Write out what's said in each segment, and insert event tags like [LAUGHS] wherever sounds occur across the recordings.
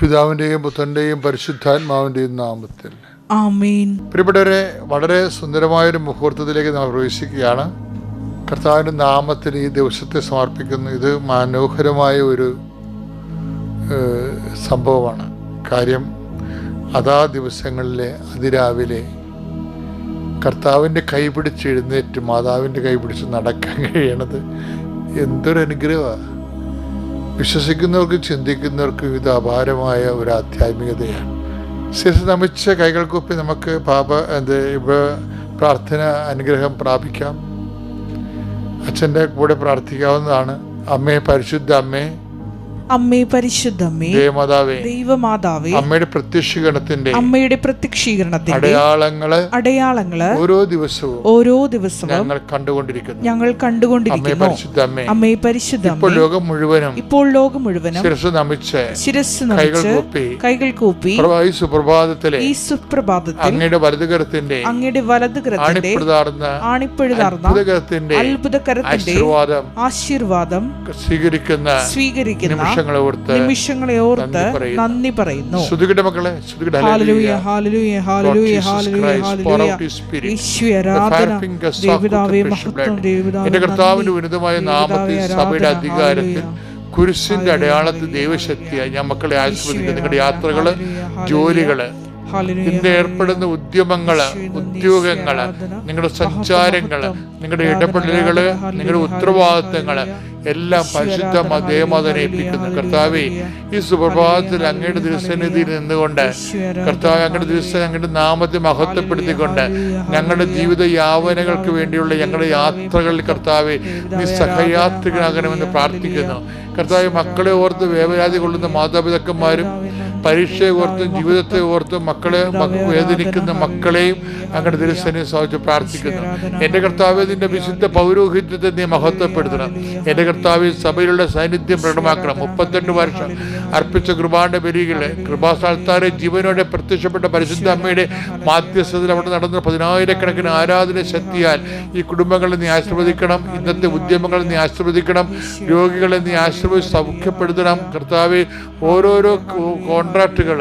പിതാവിന്റെയും പുത്രന്റെയും പരിശുദ്ധാത്മാവിന്റെയും നാമത്തിൽ. പ്രിയപ്പെട്ടവരെ വളരെ സുന്ദരമായൊരു മുഹൂർത്തത്തിലേക്ക് നാം പ്രവേശിക്കുകയാണ്. കർത്താവിന്റെ നാമത്തിൽ ഈ ദിവസത്തെ സമർപ്പിക്കുന്നു ഇത് മനോഹരമായ ഒരു സംഭവമാണ്. കാര്യം അതാ ദിവസങ്ങളിലെ അതിരാവിലെ കർത്താവിന്റെ കൈ പിടിച്ച് എഴുന്നേറ്റ് മാതാവിന്റെ കൈ പിടിച്ച് നടക്കാൻ കഴിയണത് എന്തൊരു അനുഗ്രഹമാണ് വിശ്വസിക്കുന്നവർക്കും ചിന്തിക്കുന്നവർക്കും ഇത് അപാരമായ ഒരു ആധ്യാത്മികതയാണ്. ശേഷം നമിച്ച കൈകൾക്കൊപ്പി നമുക്ക് പാപ എന്ത് ഇവ പ്രാർത്ഥന അനുഗ്രഹം പ്രാപിക്കാം. അച്ഛന്റെ കൂടെ പ്രാർത്ഥിക്കാവുന്നതാണ്. അമ്മേ പരിശുദ്ധ അമ്മേ അമ്മേ പരിശുദ്ധമേ ദേവമാതാവേ ദൈവമാതാവേ അമ്മയുടെ പ്രത്യക്ഷീകരണത്തിന്റെ അമ്മയുടെ പ്രത്യക്ഷീകരണത്തിന്റെ അടയാളങ്ങൾ അടയാളങ്ങൾ ഓരോ ദിവസവും ഓരോ ദിവസവും ഞങ്ങൾ കണ്ടുകൊണ്ടിരിക്കുന്നു. ഞങ്ങൾ കണ്ടുകൊണ്ടിരിക്കുന്നു. അമ്മേ പരിശുദ്ധ ഇപ്പോൾ ലോകം മുഴുവനും ഇപ്പോൾ ലോകം മുഴുവനും ശിരസ് നമിച്ച് ശിരസ് കൈകൾ നമിച്ച് കൂപ്പി കൈകൾ കൂപ്പി ഈ സുപ്രഭാതത്തിലെ ഈ സുപ്രഭാതത്തിൽ അങ്ങയുടെ വലതുകരത്തിന്റെ അങ്ങയുടെ വലതുകരത്തിന്റെ ആണിപ്പഴുതാർന്ന അത്ഭുതകരത്തിന്റെ അത്ഭുതകരത്തിന്റെ ആശീർവാദം ആശീർവാദം സ്വീകരിക്കുന്ന സ്വീകരിക്കുന്ന നിമിഷങ്ങളെ ഓർത്ത് നിമിഷങ്ങളെ ഓർത്ത് നന്ദി പറയുന്നു. നന്ദി ശ്രുതികട മക്കളെ ഹല്ലേലൂയ ഹല്ലേലൂയ ഹല്ലേലൂയ ഹല്ലേലൂയ ഈശ്വര ആരാധന. മഹത്വം നന്ദി. ഉന്നതമായ നാമത്തിൽ സഭയുടെ അധികാരത്തിൽ. കുരിശിന്റെ അടയാളത്തിൽ ദൈവശക്തിയായി ഞാൻ മക്കളെ ആശ്രദിക്കുന്നു നിങ്ങളുടെ യാത്രകൾ ജോലികൾ ഇന്ന് ഏർപ്പെടുന്ന ഉദ്യമങ്ങൾ ഉദ്യോഗങ്ങൾ നിങ്ങളുടെ സഞ്ചാരങ്ങൾ നിങ്ങളുടെ ഇടപെടലുകൾ നിങ്ങളുടെ ഉത്തരവാദിത്തങ്ങൾ എല്ലാം പരിശുദ്ധ ദേവമാതനെ ഏൽപ്പിക്കുന്നു കർത്താവെ ഈ സുപ്രഭാതത്തിൽ അങ്ങയുടെ ദിവസനിധിയിൽ നിന്നുകൊണ്ട് കർത്താവ് അങ്ങയുടെ ദിവസം അങ്ങയുടെ നാമത്തെ മഹത്വപ്പെടുത്തിക്കൊണ്ട് ഞങ്ങളുടെ ജീവിത യാവനകൾക്ക് വേണ്ടിയുള്ള ഞങ്ങളുടെ യാത്രകളിൽ കർത്താവെ നീ സഹയാത്രികനാകണമെന്ന് പ്രാർത്ഥിക്കുന്നു. കർത്താവ് മക്കളെ ഓർത്ത് വേവരാതി കൊള്ളുന്ന മാതാപിതാക്കന്മാരും പരീക്ഷയെ ഓർത്തും ജീവിതത്തെ ഓർത്തും മക്കളെ മക- വേദനിക്കുന്ന മക്കളെയും അങ്ങനെ ദിവസനെ സാധിച്ച് പ്രാർത്ഥിക്കുന്നു. എന്റെ കർത്താവ് നിന്റെ വിശുദ്ധ പൗരോഹിത്യത്തെ നീ മഹത്വപ്പെടുത്തണം. എന്റെ കർത്താവ് സഭയിലുള്ള സാന്നിധ്യം പ്രകടമാക്കണം. മുപ്പത്തെട്ട് വർഷം അർപ്പിച്ച കൃപാന്റെ ബലികളെ കൃപാസ്ഥാനത്താരെ ജീവനോടെ പ്രത്യക്ഷപ്പെട്ട പരിശുദ്ധ അമ്മയുടെ മാധ്യസ്ഥതയിൽ അവിടെ നടന്ന പതിനായിരക്കണക്കിന് ആരാധന ശക്തിയാൽ ഈ കുടുംബങ്ങളെ നീ ആശീർവദിക്കണം. ഇന്നത്തെ ഉദ്യമങ്ങളെ നീ ആശീർവദിക്കണം. രോഗികളെ നീ ആശീർവദിച്ച് സൗഖ്യപ്പെടുത്തണം. കർത്താവ് ഓരോരോ കോൺട്രാക്റ്റുകൾ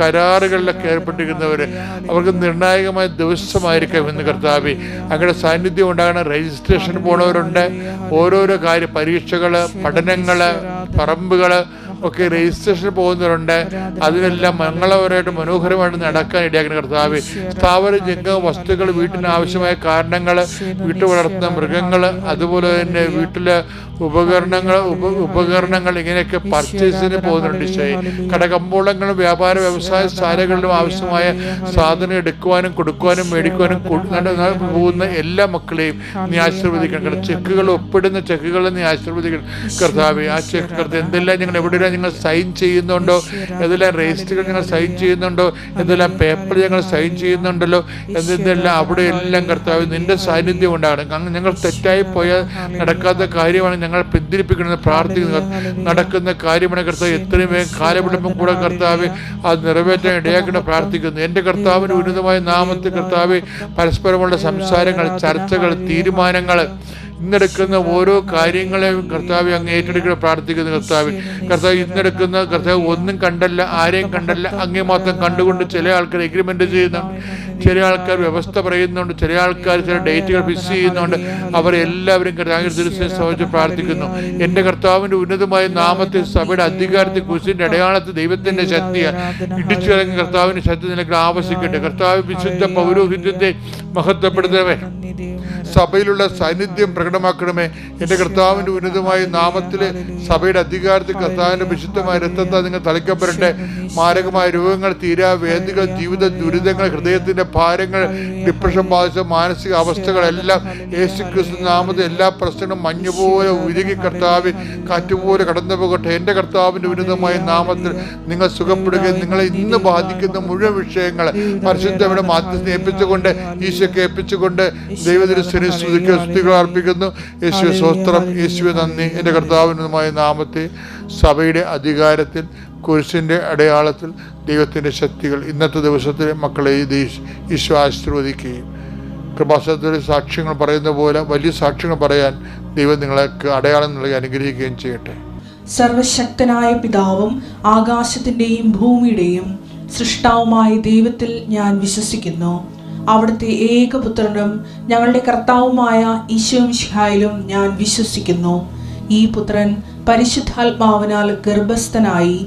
കരാറുകളിലൊക്കെ ഏർപ്പെട്ടിരിക്കുന്നവർ അവർക്ക് നിർണായകമായ ദിവസമായിരിക്കാം ഇന്ന് കർത്താവി. അങ്ങയുടെ സാന്നിധ്യം ഉണ്ടാകണം രജിസ്ട്രേഷൻ പോണവരുണ്ട്. ഓരോരോ കാര്യ പരീക്ഷകൾ പഠനങ്ങൾ പറമ്പുകൾ ഒക്കെ രജിസ്ട്രേഷൻ പോകുന്നവരുണ്ട്. അതിനെല്ലാം മംഗളപരമായിട്ട് മനോഹരമായിട്ട് നടക്കാൻ ഇടയാക്കുന്ന കർത്താവ് സ്ഥാപന ജംഗ വസ്തുക്കൾ വീട്ടിന് ആവശ്യമായ കാരണങ്ങൾ വീട്ടിൽ വളർത്തുന്ന മൃഗങ്ങൾ അതുപോലെ തന്നെ വീട്ടിലെ ഉപകരണങ്ങൾ ഉപ ഉപകരണങ്ങൾ ഇങ്ങനെയൊക്കെ പർച്ചേസിന് പോകുന്നുണ്ട് ഈശോയെ. കടകമ്പോളങ്ങളും വ്യാപാര വ്യവസായ ശാലകളിലും ആവശ്യമായ സാധനം എടുക്കുവാനും കൊടുക്കുവാനും മേടിക്കുവാനും പോകുന്ന എല്ലാ മക്കളെയും നീ ആശീർവദിക്കണം. ചെക്കുകൾ ഒപ്പിടുന്ന ചെക്കുകൾ നീ ആശീർവദിക്കണം. കർത്താവ് ആ ചെക്ക് കർത്താവ് എന്തെല്ലാം ഞങ്ങൾ എവിടെയെല്ലാം നിങ്ങൾ സൈൻ ചെയ്യുന്നുണ്ടോ? ഏതെല്ലാം രജിസ്റ്ററുകൾ ഞങ്ങൾ സൈൻ ചെയ്യുന്നുണ്ടോ? എന്തെല്ലാം പേപ്പർ ഞങ്ങൾ സൈൻ ചെയ്യുന്നുണ്ടല്ലോ? എന്തെല്ലാം അവിടെ എല്ലാം കർത്താവ് നിന്റെ സാന്നിധ്യം ഉണ്ടാകണം കാരണം ഞങ്ങൾ തെറ്റായി പോയാൽ നടക്കാത്ത കാര്യമാണ് ഞങ്ങൾ പിന്തിരിപ്പിക്കണമെന്ന് പ്രാർത്ഥിക്കുന്നത് നടക്കുന്ന കാര്യമാണ് കർത്താവ്. എത്രയും വേഗം കാലവിളമ്പം കൂടെ കർത്താവ് അത് നിറവേറ്റാൻ ഇടയാക്കണം പ്രാർത്ഥിക്കുന്നു. എന്റെ കർത്താവിന് ഉന്നതമായ നാമത്തിൽ കർത്താവ് പരസ്പരമുള്ള സംസാരങ്ങൾ ചർച്ചകൾ തീരുമാനങ്ങൾ ഇന്നെടുക്കുന്ന ഓരോ കാര്യങ്ങളെയും കർത്താവ് അങ്ങ് ഏറ്റെടുക്കുക പ്രാർത്ഥിക്കുന്നു കർത്താവ്. കർത്താവ് ഇന്നെടുക്കുന്ന കർത്താവ് ഒന്നും കണ്ടല്ല ആരെയും കണ്ടല്ല അങ്ങേ മാത്രം കണ്ടുകൊണ്ട് ചില ആൾക്കാർ എഗ്രിമെന്റ് ചെയ്യുന്നുണ്ട് ചില ആൾക്കാർ വ്യവസ്ഥ പറയുന്നുണ്ട് ചില ആൾക്കാർ ചില ഡേറ്റുകൾ ഫിക്സ് ചെയ്യുന്നുണ്ട്. അവരെല്ലാവരും എല്ലാവരും ദിവസം സമയത്ത് പ്രാർത്ഥിക്കുന്നു. എന്റെ കർത്താവിന്റെ ഉന്നതമായ നാമത്തിൽ സഭയുടെ അധികാരത്തിൽ കുരിശിന്റെ അടയാളത്തിൽ ദൈവത്തിന്റെ ഇടിച്ചു ഇറങ്ങി കർത്താവിന്റെ ശക്തി നിനക്ക് ആവശ്യിക്കട്ടെ കർത്താവ് വിശുദ്ധ പൗരോഹിത്യത്തെ മഹത്വപ്പെടുത്തവേ സഭയിലുള്ള സാന്നിധ്യം പ്രകടമാക്കണമേ. എന്റെ കർത്താവിന്റെ ഉന്നതമായ നാമത്തിലെ സഭയുടെ അധികാരത്തിൽ കർത്താവിന്റെ വിശുദ്ധമായ രക്തത്താൽ നിങ്ങൾ തളിക്കപ്പെടട്ടെ. മാരകമായ രോഗങ്ങൾ തീരാ വേദികൾ ജീവിത ദുരിതങ്ങൾ ഹൃദയത്തിന്റെ ഭാരങ്ങൾ ഡിപ്രഷൻ ബാധിച്ച മാനസിക അവസ്ഥകളെല്ലാം യേശു ക്രിസ്തു നാമത്തിൽ എല്ലാ പ്രശ്നങ്ങളും മഞ്ഞുപോലെ ഉരുകി കർത്താവ് കാറ്റുപോലെ കടന്നു പോകട്ടെ എന്റെ കർത്താവിന്റെ ഉന്നതമായ നാമത്തിൽ നിങ്ങൾ സുഖപ്പെടുകയും നിങ്ങളെ ഇന്ന് ബാധിക്കുന്ന മുഴുവൻ വിഷയങ്ങൾ പരിശുദ്ധയുടെ മാധ്യസ്ഥ ഏൽപ്പിച്ചുകൊണ്ട് ഈശോയ്ക്ക് ഏൽപ്പിച്ചുകൊണ്ട് ദൈവദിനസ്ഥനെ സ്തുതിക്കുക സ്തുതികൾ അർപ്പിക്കുന്നു. യേശുവെ സ്വസ്ത്രം യേശുവെ നന്ദി. എന്റെ കർത്താവിനുമായ നാമത്തെ സഭയുടെ അധികാരത്തിൽ കുരിശിന്റെ അടയാളത്തിൽ ദൈവത്തിന്റെ ശക്തികൾ ഇന്നത്തെ ദിവസത്തിൽ മക്കളെ ദീ- ഈശോ ആശീർവദിക്കുകയും. കൃപാസനത്തിലെ സാക്ഷ്യങ്ങൾ പറയുന്ന പോലെ വലിയ സാക്ഷ്യങ്ങൾ പറയാൻ ദൈവം നിങ്ങളെ അടയാളം നൽകി അനുഗ്രഹിക്കുകയും ചെയ്യട്ടെ. സർവശക്തനായ പിതാവും ആകാശത്തിന്റെയും ഭൂമിയുടെയും സൃഷ്ടാവുമായ ദൈവത്തിൽ ഞാൻ വിശ്വസിക്കുന്നു. അവിടുത്തെ ഏകപുത്രനും ഞങ്ങളുടെ കർത്താവുമായ ഈശോമിഷിഹായിലും ഞാൻ വിശ്വസിക്കുന്നു. ഈ പുത്രൻ പരിശുദ്ധാത്മാവിനാൽ ഗർഭസ്ഥനായി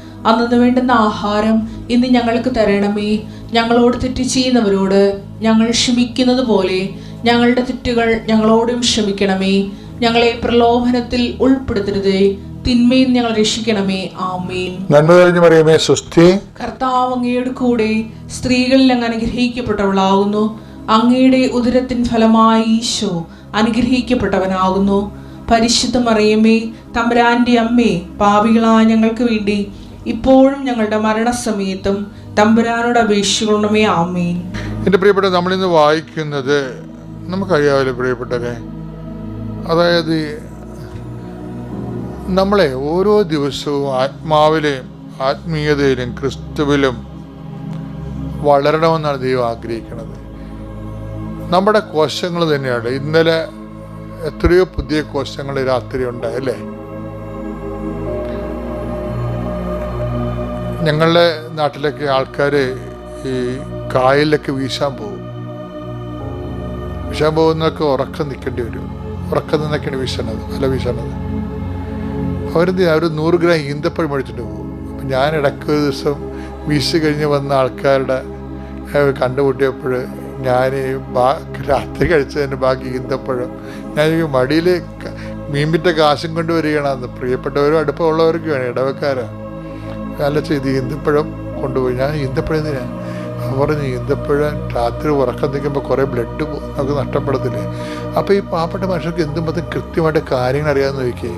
അന്നു വേണ്ടുന്ന ആഹാരം ഇന്ന് ഞങ്ങൾക്ക് തരണമേ. ഞങ്ങളോട് തെറ്റ് ചെയ്യുന്നവരോട് ഞങ്ങൾ ക്ഷമിക്കുന്നത് പോലെ ഞങ്ങളുടെ തെറ്റുകൾ ഞങ്ങളോടും ക്ഷമിക്കണമേ. ഞങ്ങളെ പ്രലോഭനത്തിൽ ഉൾപ്പെടുത്തരുതേ. തിന്മയിൽ ഞങ്ങൾ രക്ഷിക്കണമേ. ആമേൻ. നന്മ കഴിഞ്ഞു പറയുമേ സുസ്ഥി കർത്താവ് അങ്ങയുടെ കൂടെ സ്ത്രീകളിൽ അങ്ങ് അനുഗ്രഹിക്കപ്പെട്ടവളാകുന്നു. അങ്ങയുടെ ഉദരത്തിൻ ഫലമായി ഈശോ അനുഗ്രഹിക്കപ്പെട്ടവനാകുന്നു. പരിശുദ്ധ മറിയമ്മേ തമ്പുരാന്റെ അമ്മേ പാപികളായ ഞങ്ങൾക്ക് വേണ്ടി ഇപ്പോഴും ഞങ്ങളുടെ മരണസമയത്തും തമ്പുരാനോട് അപേക്ഷിക്കണമേ ആമീൻ. എന്റെ പ്രിയപ്പെട്ട നമ്മളിന്ന് വായിക്കുന്നത് നമുക്കറിയാമല്ലോ പ്രിയപ്പെട്ടവരെ. അതായത് നമ്മളെ ഓരോ ദിവസവും ആത്മാവിലെയും ആത്മീയതയിലും ക്രിസ്തുവിലും വളരണമെന്നാണ് ദൈവം ആഗ്രഹിക്കുന്നത്. നമ്മുടെ കോശങ്ങൾ തന്നെയാണ്. ഇന്നലെ എത്രയോ പുതിയ കോശങ്ങൾ രാത്രി ഉണ്ടായല്ലേ ഞങ്ങളുടെ നാട്ടിലൊക്കെ ആൾക്കാർ ഈ കായലിലൊക്കെ വീശാൻ പോകും. വീശാൻ പോകുന്നതൊക്കെ ഉറക്കം നിൽക്കേണ്ടി വരും. ഉറക്കം നിന്നൊക്കെയാണ് വീശണത് അല്ല വീശണത്. അവരെന്ത്? അവർ നൂറ് ഗ്രാം ഈന്തപ്പഴം മേടിച്ചിട്ട് പോകും. അപ്പം ഞാൻ ഇടയ്ക്ക് ഒരു ദിവസം വീശി കഴിഞ്ഞ് വന്ന ആൾക്കാരുടെ കണ്ടുമുട്ടിയപ്പോൾ ഞാൻ രാത്രി കഴിച്ചതിന്റെ ബാക്കി ഈന്തപ്പഴം ഞാൻ മടിയിൽ മീൻപിറ്റ കാശും കൊണ്ടുവരികയാണ് അന്ന് പ്രിയപ്പെട്ടവരും അടുപ്പമുള്ളവർക്കുമാണ് ഇടവക്കാരാണ്. നല്ല ചെയ്ത് ഈന്തപ്പഴം കൊണ്ടുപോയി. ഞാൻ ഈന്തപ്പഴം എന്തിനാ അവർ പറഞ്ഞു ഈന്തപ്പഴം രാത്രി ഉറക്കം നിൽക്കുമ്പോൾ കുറേ ബ്ലഡ് നമുക്ക് നഷ്ടപ്പെടത്തില്ലേ? അപ്പോൾ ഈ പാവപ്പെട്ട മനുഷ്യർക്ക് എന്തുമ്പോൾ കൃത്യമായിട്ട് കാര്യങ്ങൾ അറിയാമെന്ന് ചോദിക്കേ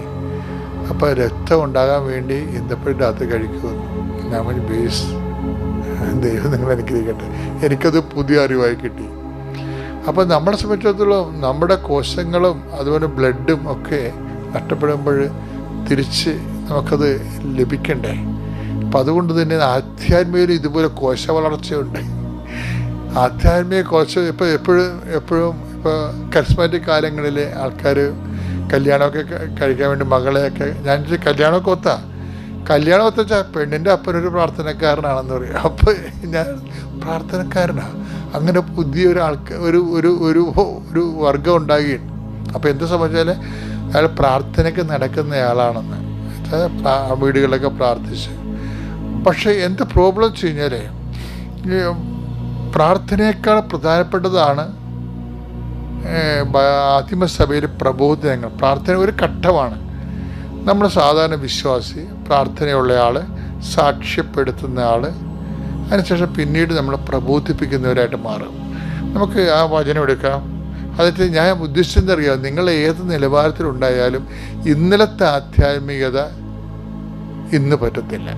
അപ്പോൾ രക്തം ഉണ്ടാകാൻ വേണ്ടി ഈന്തപ്പഴം രാത്രി കഴിക്കുമെന്ന് ഞാൻ പറഞ്ഞു ബേസ് ദൈവം നിങ്ങൾ അനുഗ്രഹിക്കട്ടെ. എനിക്കത് പുതിയ അറിവായി കിട്ടി. അപ്പോൾ നമ്മളെ സംബന്ധിച്ചിടത്തോളം നമ്മുടെ കോശങ്ങളും അതുപോലെ ബ്ലഡും ഒക്കെ നഷ്ടപ്പെടുമ്പോൾ തിരിച്ച് നമുക്കത് ലഭിക്കണ്ടേ? അപ്പം അതുകൊണ്ട് തന്നെ ആധ്യാത്മികയിൽ ഇതുപോലെ കോശ വളർച്ചയുണ്ട് ആധ്യാത്മിക കോശ ഇപ്പോൾ എപ്പോഴും എപ്പോഴും ഇപ്പോൾ കരിസ്മാറ്റിക് കാലങ്ങളിൽ ആൾക്കാർ കല്യാണമൊക്കെ കഴിക്കാൻ വേണ്ടി മകളെയൊക്കെ ഞാൻ കല്യാണമൊക്കെ ഒത്താ. കല്യാണം ഒത്ത വെച്ചാൽ പെണ്ണിന്റെ അപ്പനൊരു പ്രാർത്ഥനക്കാരനാണെന്ന് പറയും. അപ്പോൾ ഞാൻ പ്രാർത്ഥനക്കാരനാണ് അങ്ങനെ പുതിയൊരു ആൾക്ക് ഒരു ഒരു ഒരു ഒരു വർഗം ഉണ്ടാകുകയാണ് അപ്പോൾ എന്ത് സംബന്ധിച്ചാൽ അയാൾ പ്രാർത്ഥനയ്ക്ക് നടക്കുന്നയാളാണെന്ന്. വീടുകളിലൊക്കെ പ്രാർത്ഥിച്ച്. പക്ഷേ എന്റെ പ്രോബ്ലം വെച്ച് കഴിഞ്ഞാൽ പ്രാർത്ഥനയേക്കാൾ പ്രധാനപ്പെട്ടതാണ് ഏഹ്, ആദിമസഭയിൽ പ്രബോധനങ്ങൾ. പ്രാർത്ഥന ഒരു ഘട്ടമാണ്. നമ്മൾ സാധാരണ വിശ്വാസി പ്രാർത്ഥനയുള്ള ആൾ സാക്ഷ്യപ്പെടുത്തുന്ന ആൾ അതിനുശേഷം പിന്നീട് നമ്മൾ പ്രബോധിപ്പിക്കുന്നവരായിട്ട് മാറും. നമുക്ക് ആ വചനം എടുക്കാം. അതായത് ഞാൻ ഉദ്ദേശിച്ചെന്നറിയാം നിങ്ങൾ ഏത് നിലവാരത്തിലുണ്ടായാലും ഇന്നലത്തെ ആധ്യാത്മികത ഇന്ന് പറ്റത്തില്ല.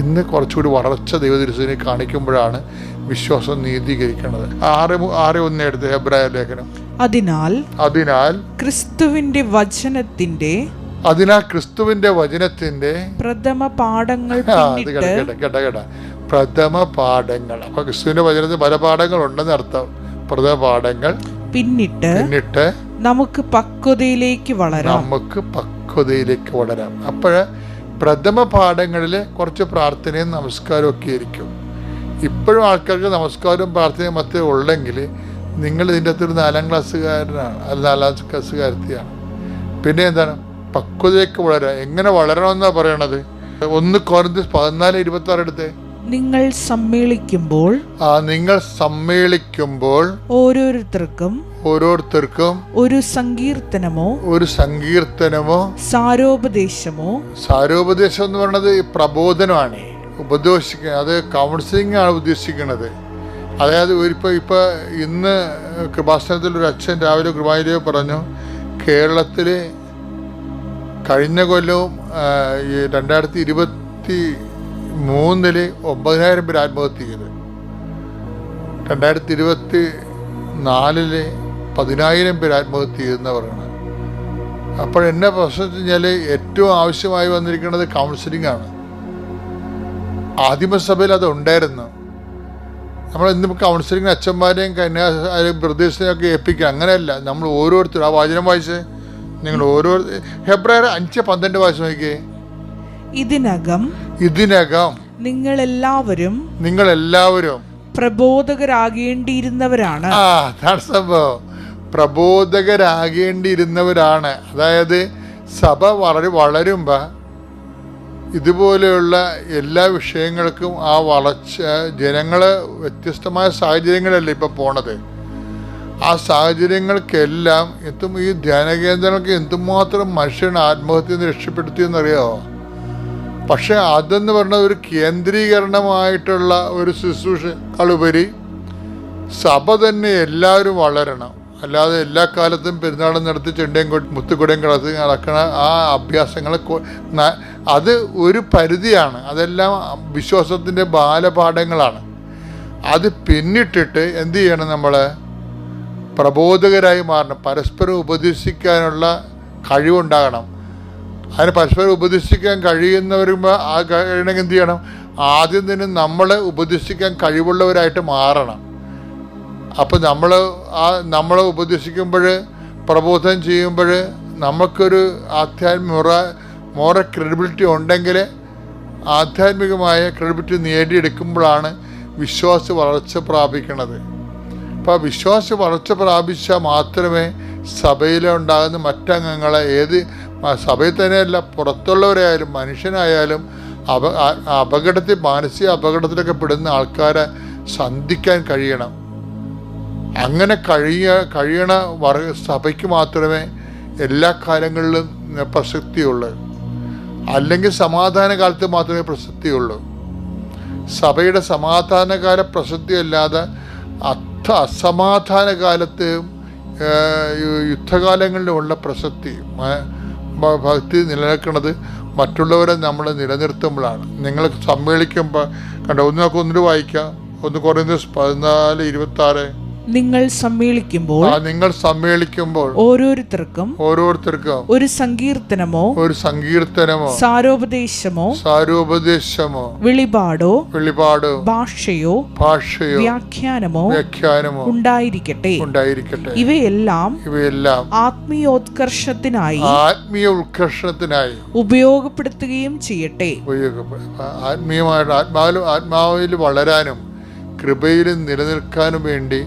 ഇന്ന് കുറച്ചുകൂടി വളർച്ച ദൈവദൃശ്യനെ കാണിക്കുമ്പോഴാണ് വിശ്വാസം നീതീകരിക്കുന്നത്. ആറ് ആറ് ഒന്ന് എടുത്ത് ഹെബ്രായ ലേഖനം. അതിനാൽ അതിനാൽ ക്രിസ്തുവിന്റെ വചനത്തിന്റെ അതിനാൽ ക്രിസ്തുവിന്റെ വചനത്തിന്റെ പ്രഥമ പാഠങ്ങൾ [LAUGHS] കേട്ട കേട്ട പ്രഥമ പാഠങ്ങൾ. അപ്പൊ ക്രിസ്തുവിന്റെ വചനത്തിൽ പല പാഠങ്ങൾ ഉണ്ടെന്ന് അർത്ഥം. പ്രഥമ പാഠങ്ങൾ പിന്നിട്ട് പിന്നിട്ട് നമുക്ക് പക്വതയിലേക്ക് വളരാം. നമുക്ക് പക്വതയിലേക്ക് വളരാം. അപ്പോൾ പ്രഥമ പാഠങ്ങളിൽ കുറച്ച് പ്രാർത്ഥനയും നമസ്കാരവും ഒക്കെ ആയിരിക്കും. ഇപ്പോഴും ആൾക്കാർക്ക് നമസ്കാരവും പ്രാർത്ഥനയും മറ്റേ ഉള്ളെങ്കിൽ നിങ്ങൾ ഇതിന്റെ അകത്ത് ഒരു നാലാം ക്ലാസ്സുകാരനാണ്. അല്ല നാലാം ക്ലാസ്സുകാരത്തിയാണ് പിന്നെ എന്താണ്? പക്വതയൊക്കെ വളരുക എങ്ങനെ വളരണമെന്നാണ് പറയണത്? ഒന്ന് കുറഞ്ഞ് പതിനാല് ഇരുപത്തി ആറ് എടുത്തേ. നിങ്ങൾ സമ്മേളിക്കുമ്പോൾ ആ നിങ്ങൾ സമ്മേളിക്കുമ്പോൾ ഓരോരുത്തർക്കും ഓരോരുത്തർക്കും ഒരു സങ്കീർത്തനമോ ഒരു സങ്കീർത്തനമോ സാരോപദേശമോ സാരോപദേശം എന്ന് പറയുന്നത് പ്രബോധനമാണ്. ഉപദേശിക്കുക അത് കൗൺസിലിംഗ് ആണ് ഉദ്ദേശിക്കുന്നത്. അതായത് ഇപ്പോൾ ഇപ്പോൾ ഇന്ന് കൃപാസനത്തിൽ ഒരു അച്ഛൻ രാവിലെ കൃപായിരോ പറഞ്ഞു കേരളത്തിൽ കഴിഞ്ഞ കൊല്ലവും ഈ രണ്ടായിരത്തി ഇരുപത്തി മൂന്നിൽ ഒമ്പതിനായിരം പേര് ആത്മഹത്യ ചെയ്ത്. രണ്ടായിരത്തി ഇരുപത്തി നാലിൽ പതിനായിരം പേര് ആത്മഹത്യ ചെയ്യുന്നവരാണ്. അപ്പോൾ എന്നെ പ്രശ്നം വെച്ച് കഴിഞ്ഞാൽ ഏറ്റവും ആവശ്യമായി വന്നിരിക്കുന്നത് കൗൺസിലിംഗ് ആണ്. ആദിമസഭയിൽ അത് ഉണ്ടായിരുന്നു. നമ്മൾ ഇന്ന് കൗൺസിലിംഗ് അച്ഛന്മാരെയും കന്യാ ബ്രദേഴ്സിനെയും ഒക്കെ ഏൽപ്പിക്കുക. അങ്ങനെയല്ല. നമ്മൾ ഓരോരുത്തരും ആ വാചനം വായിച്ച് നിങ്ങൾ ഓരോ ഹെബ്രായർ അഞ്ച് പന്ത്രണ്ട് വായിച്ച് നോക്കിയേ. ഇതിനകം ഇതിനകം നിങ്ങളെല്ലാവരും നിങ്ങളെല്ലാവരും പ്രബോധകരാകേണ്ടിയിരുന്നവരാണ്. ആ അതാണ് സംഭവം. പ്രബോധകരാകേണ്ടിയിരുന്നവരാണ്. അതായത് സഭ വളരെ വളരുമ്പോൾ ഇതുപോലെയുള്ള എല്ലാ വിഷയങ്ങൾക്കും ആ വളർച്ച ജനങ്ങൾ വ്യത്യസ്തമായ സാഹചര്യങ്ങളല്ലേ ഇപ്പോൾ പോണത്? ആ സാഹചര്യങ്ങൾക്കെല്ലാം എത്തും ഈ ധ്യാന കേന്ദ്രങ്ങൾക്ക് എന്തുമാത്രം മനുഷ്യൻ ആത്മഹത്യ നിന്ന് രക്ഷപ്പെടുത്തിയെന്നറിയാമോ പക്ഷെ അതെന്ന് പറഞ്ഞ ഒരു കേന്ദ്രീകരണമായിട്ടുള്ള ഒരു ശുശ്രൂഷകളുപരി സഭ തന്നെ എല്ലാവരും വളരണം. അല്ലാതെ എല്ലാ കാലത്തും പെരുന്നാളും നടത്തി ചെണ്ടയും മുത്തുകുടയും കിടത്തി നടക്കണ ആ അഭ്യാസങ്ങൾ അത് ഒരു പരിധിയാണ്. അതെല്ലാം വിശ്വാസത്തിന്റെ ബാലപാഠങ്ങളാണ്. അത് പിന്നിട്ടിട്ട് എന്ത് ചെയ്യണം നമ്മൾ പ്രബോധകരായി മാറണം. പരസ്പരം ഉപദേശിക്കാനുള്ള കഴിവുണ്ടാകണം. അതിന് പരസ്പരം ഉപദേശിക്കാൻ കഴിയുന്നവരുമ്പോൾ ആ കഴിയണമെങ്കിൽ എന്ത് ചെയ്യണം? ആദ്യം തന്നെ നമ്മളെ ഉപദേശിക്കാൻ കഴിവുള്ളവരായിട്ട് മാറണം. അപ്പോൾ നമ്മൾ ആ നമ്മളെ ഉപദേശിക്കുമ്പോൾ പ്രബോധനം ചെയ്യുമ്പോൾ നമുക്കൊരു ആധ്യാത്മിക മുറ ക്രെഡിബിലിറ്റി ഉണ്ടെങ്കിൽ ആധ്യാത്മികമായ ക്രെഡിബിലിറ്റി നേടിയെടുക്കുമ്പോഴാണ് വിശ്വാസ വളർച്ച പ്രാപിക്കുന്നത് അപ്പോൾ വിശ്വാസ വളർച്ച പ്രാപിച്ചാൽ മാത്രമേ സഭയിൽ ഉണ്ടാകുന്ന മറ്റംഗങ്ങളെ ഏത് സഭയിൽ തന്നെയല്ല പുറത്തുള്ളവരായാലും മനുഷ്യനായാലും അപ അപകടത്തിൽ മാനസിക അപകടത്തിലൊക്കെ പെടുന്ന ആൾക്കാരെ സന്ധിക്കാൻ കഴിയണം. അങ്ങനെ കഴിയ കഴിയണ വർ സഭയ്ക്ക് മാത്രമേ എല്ലാ കാലങ്ങളിലും പ്രസക്തിയുള്ളൂ. അല്ലെങ്കിൽ സമാധാന കാലത്ത് മാത്രമേ പ്രസക്തിയുള്ളൂ. സഭയുടെ സമാധാനകാല പ്രസക്തി അല്ലാതെ അർത്ഥ അസമാധാന കാലത്ത് യുദ്ധകാലങ്ങളിലുമുള്ള പ്രസക്തി ഭക്തി നിലനിൽക്കുന്നത് മറ്റുള്ളവരെ നമ്മൾ നിലനിർത്തുമ്പോഴാണ്. നിങ്ങൾ സമ്മേളിക്കുമ്പോൾ കണ്ട ഒന്ന് നമുക്ക് ഒന്നിട്ട് വായിക്കാം. ഒന്ന് കുറയുന്നത് പതിനാല് ഇരുപത്തി ആറ് നിങ്ങൾ സമ്മേളിക്കുമ്പോൾ നിങ്ങൾ സമ്മേളിക്കുമ്പോൾ ഓരോരുത്തർക്കും ഓരോരുത്തർക്കും ഒരു സങ്കീർത്തനമോ ഒരു സങ്കീർത്തനമോ സാരോപദേശമോ സാരോപദേശമോ വെളിപാടോ വെളിപാടോ ഭാഷയോ ഭാഷയോ വ്യാഖ്യാനമോ വ്യാഖ്യാനമോ ഉണ്ടായിരിക്കട്ടെ. ഉണ്ടായിരിക്കട്ടെ. ഇവയെല്ലാം ഇവയെല്ലാം ആത്മീയോത്കർഷത്തിനായി ആത്മീയ ഉത്കർഷത്തിനായി ഉപയോഗപ്പെടുത്തുകയും ചെയ്യട്ടെ. ആത്മീയമായിട്ട് ആത്മാവിലും ആത്മാവിൽ വളരാനും കൃപയിലും നിലനിൽക്കാനും വേണ്ടി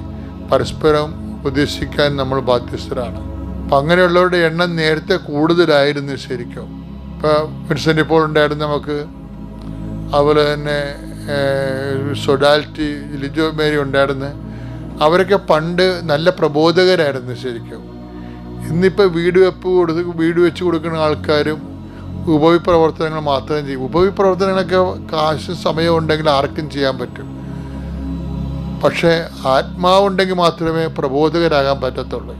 പരസ്പരം ഉപദേശിക്കാൻ നമ്മൾ ബാധ്യസ്ഥരാണ്. അപ്പം അങ്ങനെയുള്ളവരുടെ എണ്ണം നേരത്തെ കൂടുതലായിരുന്നു ശരിക്കും. ഇപ്പോൾ വിൻസെന്റ് ഇപ്പോൾ ഉണ്ടായിരുന്നു നമുക്ക് അതുപോലെ തന്നെ സൊഡാലിറ്റി ലിജോ മേരി ഉണ്ടായിരുന്നു. അവരൊക്കെ പണ്ട് നല്ല പ്രബോധകരായിരുന്നു ശരിക്കും. ഇന്നിപ്പോൾ വീട് വെപ്പ് കൊടുത്ത് വീട് വെച്ച് കൊടുക്കുന്ന ആൾക്കാരും ഉപവിപ്രവർത്തനങ്ങൾ മാത്രം ചെയ്യും. ഉപവിപ്രവർത്തനങ്ങളൊക്കെ കാശ് സമയം ഉണ്ടെങ്കിൽ ആർക്കും ചെയ്യാൻ പറ്റും. പക്ഷേ ആത്മാവുണ്ടെങ്കിൽ മാത്രമേ പ്രബോധകരാകാൻ പറ്റത്തുള്ളൂ.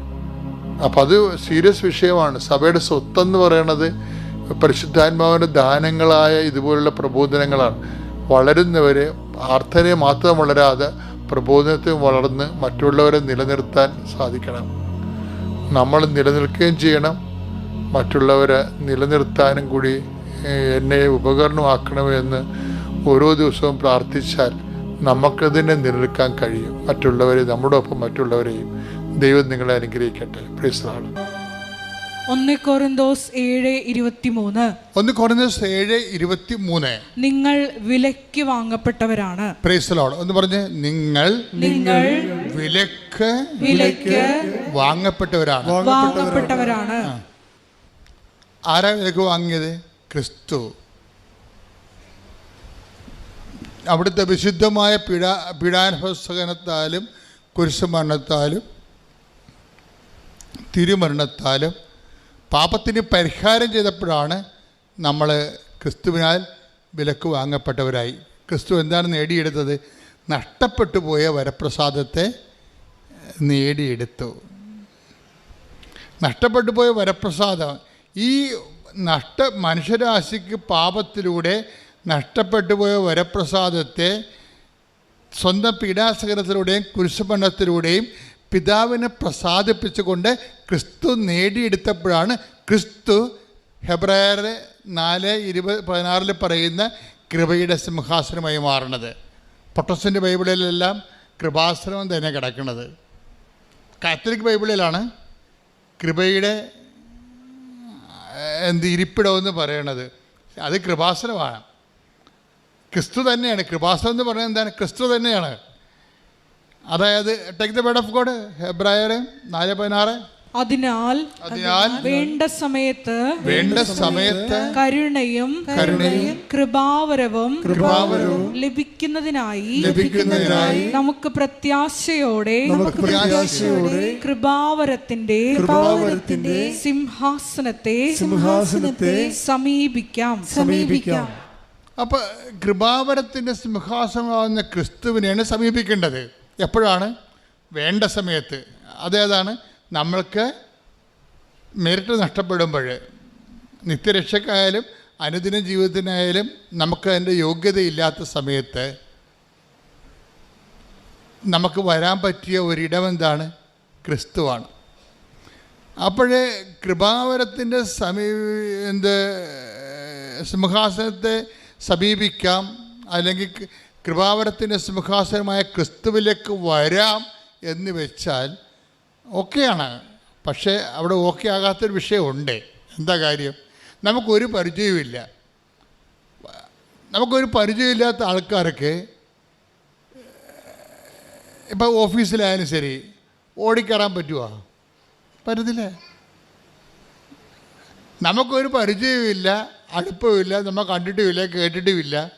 അപ്പം അത് സീരിയസ് വിഷയമാണ്. സഭയുടെ സ്വത്തെന്ന് പറയണത് പരിശുദ്ധാത്മാവിന്റെ ദാനങ്ങളായ ഇതുപോലുള്ള പ്രബോധനങ്ങളാണ്. വളരുന്നവരെ പ്രാർത്ഥനയെ മാത്രം വളരാതെ പ്രബോധനത്തെ വളർന്ന് മറ്റുള്ളവരെ നിലനിർത്താൻ സാധിക്കണം. നമ്മൾ നിലനിൽക്കുകയും ചെയ്യണം. മറ്റുള്ളവരെ നിലനിർത്താനും കൂടി എന്നെ ഉപകരണമാക്കണമെന്ന് ഓരോ ദിവസവും പ്രാർത്ഥിച്ചാൽ നമുക്കതിനെ നിലനിൽക്കാൻ കഴിയും. മറ്റുള്ളവരെ നമ്മുടെ ഒപ്പം മറ്റുള്ളവരെയും ദൈവം നിങ്ങളെ അനുഗ്രഹിക്കട്ടെ. പ്രീസ്ലാണ് ഒന്ന് കൊറിന്തോസ് ഏഴ് ഇരുപത്തിമൂന്ന്. ഒന്ന് കുറഞ്ഞ ഏഴ് ഇരുപത്തി മൂന്ന് നിങ്ങൾ വിലക്ക് വാങ്ങപ്പെട്ടവരാണ്. പ്രേസലോട് ഒന്ന് പറഞ്ഞ് നിങ്ങൾ നിങ്ങൾ വിലക്ക് വിലക്ക് വാങ്ങപ്പെട്ടവരാണ്. വാങ്ങപ്പെട്ടവരാണ്. ആരാ വിലക്ക് വാങ്ങിയത്? ക്രിസ്തു. അവിടുത്തെ വിശുദ്ധമായ പീഡാ പീഡാനുഭവസഹനത്താലും കുരിശുമരണത്താലും തിരുമരണത്താലും പാപത്തിന് പരിഹാരം ചെയ്തപ്പോഴാണ് നമ്മൾ ക്രിസ്തുവിനാൽ വിലക്ക് വാങ്ങപ്പെട്ടവരായി. ക്രിസ്തു എന്താണ് നേടിയെടുത്തത്? നഷ്ടപ്പെട്ടു പോയ വരപ്രസാദത്തെ നേടിയെടുത്തു. നഷ്ടപ്പെട്ടു പോയ വരപ്രസാദം. ഈ നഷ്ട മനുഷ്യരാശിക്ക് പാപത്തിലൂടെ നഷ്ടപ്പെട്ടു പോയ വരപ്രസാദത്തെ സ്വന്തം പീഡാസകരത്തിലൂടെയും കുരിശുമരണത്തിലൂടെയും പിതാവിനെ പ്രസാദിപ്പിച്ചുകൊണ്ട് ക്രിസ്തു നേടിയെടുത്തപ്പോഴാണ് ക്രിസ്തു ഹെബ്രായർ നാല് ഇരുപത് പതിനാറിൽ പറയുന്ന കൃപയുടെ സിംഹാസനമായി മാറുന്നത് പൊട്ടസിന്റെ ബൈബിളിലെല്ലാം കൃപാസനം തന്നെ കിടക്കുന്നത് കാത്തലിക് ബൈബിളിലാണ് കൃപയുടെ എന്ത് ഇരിപ്പിടമെന്ന് പറയണത്. അത് കൃപാസനമാണ്. ക്രിസ്തു തന്നെയാണ്. കൃപാസനം എന്ന് പറയുന്നത് എന്താണ്? ക്രിസ്തു തന്നെയാണ്. അതായത് take the bread of God ഹെബ്രായർ നാല് പതിനാറ്. അതിനാൽ അതിനാൽ വേണ്ട സമയത്ത് വേണ്ട സമയത്ത് കരുണയും കരുണയും കൃപാവരവും കൃപാവരവും ലഭിക്കുന്നതിനായി ലഭിക്കുന്നതിനായി നമുക്ക് പ്രത്യാശയോടെ നമുക്ക് പ്രത്യാശയോടെ കൃപാവരത്തിന്റെ കൃപാവരത്തിന്റെ സിംഹാസനത്തെ സിംഹാസനത്തെ സമീപിക്കാം. സമീപിക്കാം. അപ്പോൾ കൃപാവരത്തിന്റെ സിംഹാസനമാകുന്ന ക്രിസ്തുവിനെയാണ് സമീപിക്കേണ്ടത്. എപ്പോഴാണ്? വേണ്ട സമയത്ത്. അതേതാണ്? നമ്മൾക്ക് മെരിറ്റ് നഷ്ടപ്പെടുമ്പോൾ. നിത്യരക്ഷക്കായാലും അനുദിന ജീവിതത്തിനായാലും നമുക്ക് അതിന്റെ യോഗ്യതയില്ലാത്ത സമയത്ത് നമുക്ക് വരാൻ പറ്റിയ ഒരിടം എന്താണ്? ക്രിസ്തുവാണ്. അപ്പോഴേ കൃപാവരത്തിന്റെ സമീ എന്ത് സിംഹാസനത്തെ സമീപിക്കാം. അല്ലെങ്കിൽ കൃപാവരത്തിന്റെ സിംഹാസനമായ ക്രിസ്തുവിലേക്ക് വരാം എന്ന് വെച്ചാൽ ഓക്കെയാണ്. പക്ഷേ അവിടെ ഓക്കെ ആകാത്തൊരു വിഷയമുണ്ട്. എന്താ കാര്യം? നമുക്കൊരു പരിചയമില്ല നമുക്കൊരു പരിചയമില്ലാത്ത ആൾക്കാർക്ക് ഇപ്പോൾ ഓഫീസിലായാലും ശരി ഓടിക്കയറാൻ പറ്റുമോ പറ്റത്തില്ലേ. നമുക്കൊരു പരിചയവുമില്ല. അടുപ്പമില്ല നമ്മൾ കണ്ടിട്ടുമില്ല കേട്ടിട്ടുമില്ല.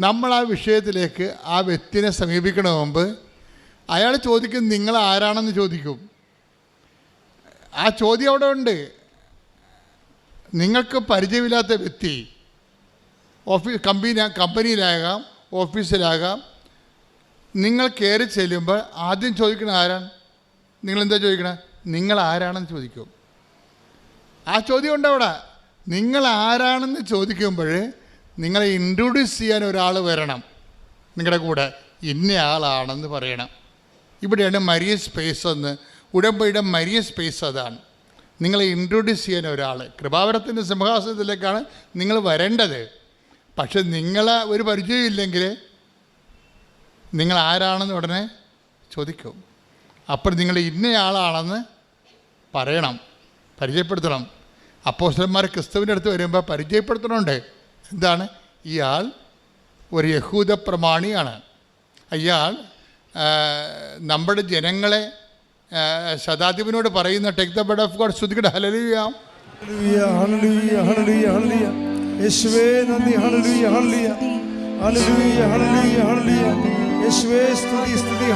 നമ്മൾ ആ വിഷയത്തിലേക്ക് ആ വ്യക്തിനെ സമീപിക്കണ മുമ്പ് അയാൾ ചോദിക്കും നിങ്ങൾ ആരാണെന്ന് ചോദിക്കും. ആ ചോദ്യം അവിടെ ഉണ്ട്. നിങ്ങൾക്ക് പരിചയമില്ലാത്ത വ്യക്തി ഓഫീസ് കമ്പനി കമ്പനിയിലാകാം ഓഫീസിലാകാം നിങ്ങൾ കയറി ചെല്ലുമ്പോൾ ആദ്യം ചോദിക്കണ ആരാണ്? നിങ്ങളെന്താ ചോദിക്കണേ? നിങ്ങൾ ആരാണെന്ന് ചോദിക്കും. ആ ചോദ്യം ഉണ്ട് അവിടെ നിങ്ങൾ ആരാണെന്ന് ചോദിക്കുമ്പോൾ നിങ്ങളെ ഇൻട്രൊഡ്യൂസ് ചെയ്യാൻ ഒരാൾ വരണം. നിങ്ങളുടെ കൂടെ ഇന്ന ആളാണെന്ന് പറയണം. ഇവിടെയാണ് മരിയ സ്പേസ് എന്ന്. ഉടമ്പയുടെ മരിയ സ്പേസ് അതാണ്. നിങ്ങളെ ഇൻട്രൊഡ്യൂസ് ചെയ്യാൻ ഒരാൾ. കൃപാവരത്തിന്റെ സിംഹാസനത്തിലേക്കാണ് നിങ്ങൾ വരേണ്ടത്. പക്ഷെ നിങ്ങളെ ഒരു പരിചയമില്ലെങ്കിൽ നിങ്ങൾ ആരാണെന്ന് ഉടനെ ചോദിക്കും. അപ്പോൾ നിങ്ങൾ ഇന്നയാളാണെന്ന് പറയണം. പരിചയപ്പെടുത്തണം. അപ്പോസ്റ്റലന്മാർ ക്രിസ്തുവിന്റെ അടുത്ത് വരുമ്പോൾ പരിചയപ്പെടുത്തണുണ്ട് എന്താണ്? ഇയാൾ ഒരു യഹൂദ പ്രമാണിയാണ്. അയാൾ നമ്മുടെ ജനങ്ങളെ ശതാധിപനോട് പറയുന്ന take the bread of God ശ്രുതികയുടെ ഹലലിയാം സ്തുതി സ്തുതി